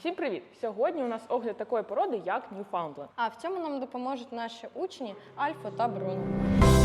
Всім привіт! Сьогодні у нас огляд такої породи, як Ньюфаундленд. А в цьому нам допоможуть наші учні Альфа та Бруно.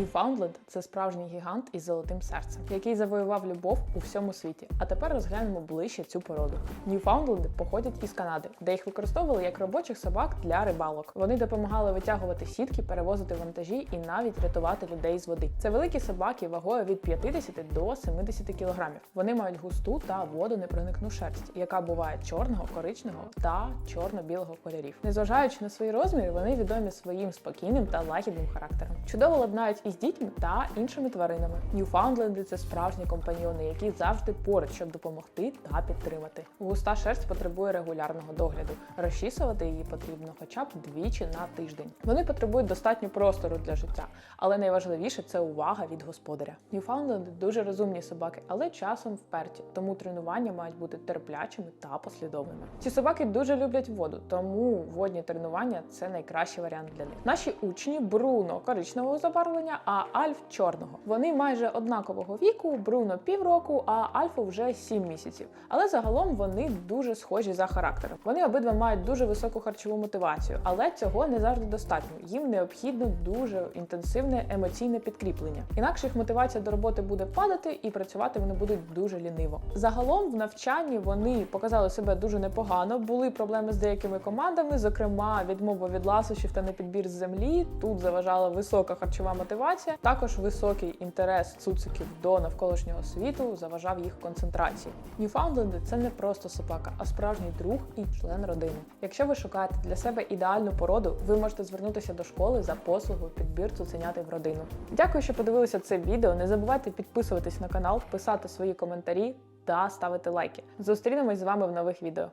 Ньюфаундленд це справжній гігант із золотим серцем, який завоював любов у всьому світі. А тепер розглянемо ближче цю породу. Ньюфаундленди походять із Канади, де їх використовували як робочих собак для рибалок. Вони допомагали витягувати сітки, перевозити вантажі і навіть рятувати людей з води. Це великі собаки вагою від 50 до 70 кілограмів. Вони мають густу та водонепроникну шерсть, яка буває чорного, коричневого та чорно-білого кольорів. Незважаючи на свої розміри, вони відомі своїм спокійним та лагідним характером. Чудово ладнають із дітьми та іншими тваринами. Ньюфаундленди це справжні компаньйони, які завжди поруч, щоб допомогти та підтримати. Густа шерсть потребує регулярного догляду. Розчісувати її потрібно хоча б двічі на тиждень. Вони потребують достатньо простору для життя, але найважливіше це увага від господаря. Ньюфаундленди дуже розумні собаки, але часом вперті, тому тренування мають бути терплячими та послідовними. Ці собаки дуже люблять воду, тому водні тренування це найкращий варіант для них. Наші учні Бруно коричневого забарвлення, а Альф чорного. Вони майже однакового віку, Бруно півроку, а Альфу вже 7 місяців. Але загалом вони дуже схожі за характером. Вони обидва мають дуже високу харчову мотивацію, але цього не завжди достатньо. Їм необхідно дуже інтенсивне емоційне підкріплення. Інакше їх мотивація до роботи буде падати і працювати вони будуть дуже ліниво. Загалом в навчанні вони показали себе дуже непогано. Були проблеми з деякими командами, зокрема відмова від ласощів та непідбір з землі. Тут заважала висока харчова мотивація. Також високий інтерес цуциків до навколишнього світу заважав їх концентрації. Ньюфаундленди це не просто собака, а справжній друг і член родини. Якщо ви шукаєте для себе ідеальну породу, ви можете звернутися до школи за послугою підбір цуценяти в родину. Дякую, що подивилися це відео. Не забувайте підписуватись на канал, писати свої коментарі та ставити лайки. Зустрінемось з вами в нових відео.